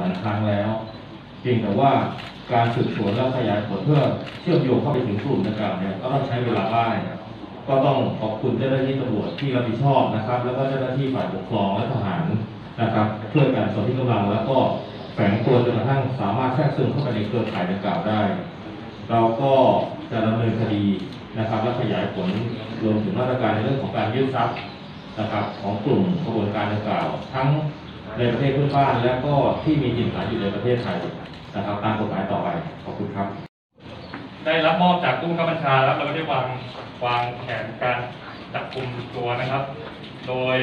หลายครั้งแล้วเพียงแต่ว่าการสืบสวนและขยายผลเพื่อเชื่อมโยงเข้าไปถึงกลุ่มดังกล่าวเนี่ยก็ต้องใช้เวลาบ้างก็ต้องขอบคุณเจ้าหน้าที่ตำรวจที่รับผิดชอบนะครับ แล้วก็เจ้าหน้าที่ฝ่ายปกครองและทหารนะครับเพื่อการสนที่กำลังแล้วก็แฝงตัวจนกระทั่งสามารถแทรกซึมเข้าไปในเครือข่ายดังกล่าวได้ เราก็จะดำเนินคดีนะครับ และขยายผลรวมถึงมาตรการในเรื่องของการยึดทรัพย์นะครับ ของกลุ่มกระบวนการดังกล่าว ทั้ง ในประเทศเพื่อนบ้านและก็ที่มีถิ่นฐานอยู่ในประเทศไทยนะครับตามกฎหมายต่อไปขอบคุณครับ ได้รับมอบจากผู้บังคับบัญชาแล้วเราก็ได้วางวางแผนการจับกลุ่มตัวนะครับ โดย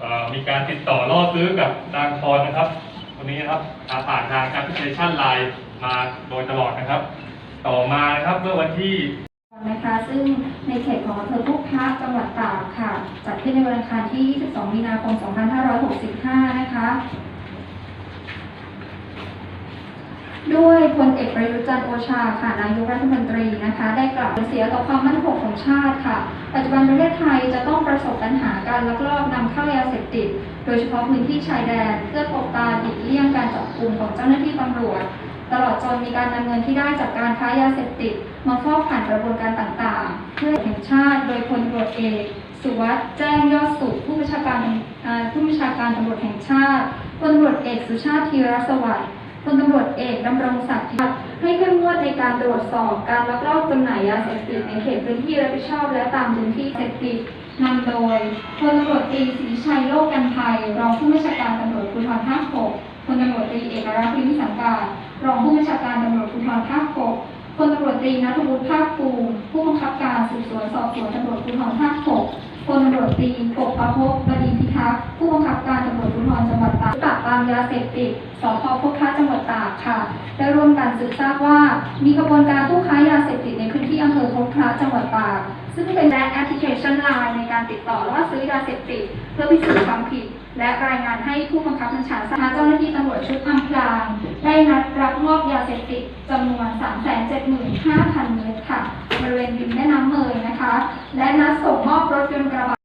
เอ่อมีการติดต่อล่อซื้อกับนางพรนะครับคนนี้นะครับผ่านทางแอปพลิเคชันไลน์มาโดยตลอดนะครับ ต่อมานะครับเมื่อวันที่นะคะซึ่งในเขตของอำเภอพุกพระจังหวัดตากค่ะจัด ขึ้นในวันอังคารที่ 22 มีนาคม 2565 นะคะ ด้วยพลเอกประยุทธ์จันทร์โอชาค่ะ นายกรัฐมนตรีนะคะ ได้กล่าวเสียต่อความมั่นคงของชาติค่ะ ปัจจุบันประเทศไทยจะต้องประสบปัญหาการลักลอบนำเข้ายาเสพติด โดยเฉพาะพื้นที่ชายแดน เพื่อปกตาหลีกเลี่ยงการจับกลุ่มของเจ้าหน้าที่ตำรวจ ตลอดจนมีการนำเงินที่ได้จากการค้ายาเสพติด มาฟอกผ่านกระบวนการต่าง แห่งชาติ โดยพลตำรวจเอกสุวัสด์แจ้งยอดสุขผู้บัญชาการผู้บัญชาการตำรวจแห่งชาติพลตำรวจเอกสุชาติธีรสวัสดิ์พลตำรวจเอกดำรงศักดิ์ให้เข้มงวดในการตรวจสอบการลักลอบจำหน่ายยาเสพติดในเขตพื้นที่รับผิดชอบและตามพื้นที่เสพติดนำโดยพลตำรวจตรีศรีชัยโลกกันภัยรองผู้บัญชาการตำรวจภูธรภาคหกพลตำรวจตรีเอกรักษ์ลิมสังการรองผู้บัญชาการตำรวจภูธรภาค ตรีนัทวุฒิภาคภูมิผู้บังคับการสืบสวนสอบสวนตำรวจภูธรภาคหกพลตำรวจตรีปกประพบดีพิทักษ์ผู้บังคับการตำรวจภูธรจังหวัดตากปราบปรามยาเสพติดสพพบค้าจังหวัดตากค่ะ ได้ร่วมกันสืบทราบว่า มีขบวนการผู้ค้ายาเสพติดในพื้นที่อำเภอพบพระจังหวัดตาก ซึ่งเป็นแอปพลิเคชันไลน์ในการติดต่อล่อซื้อยาเสพติด เพื่อพิสูจน์ความผิด และรายงานให้ผู้บังคับบัญชาทราบเจ้าหน้าที่ตำรวจชุดอำพราง ได้นัดรับมอบยาเสพติดจำนวน 5,000 เมตรค่ะ บริเวณริมแม่น้ำเมยนะคะ และนัดส่งมอบรถยนต์กระบะ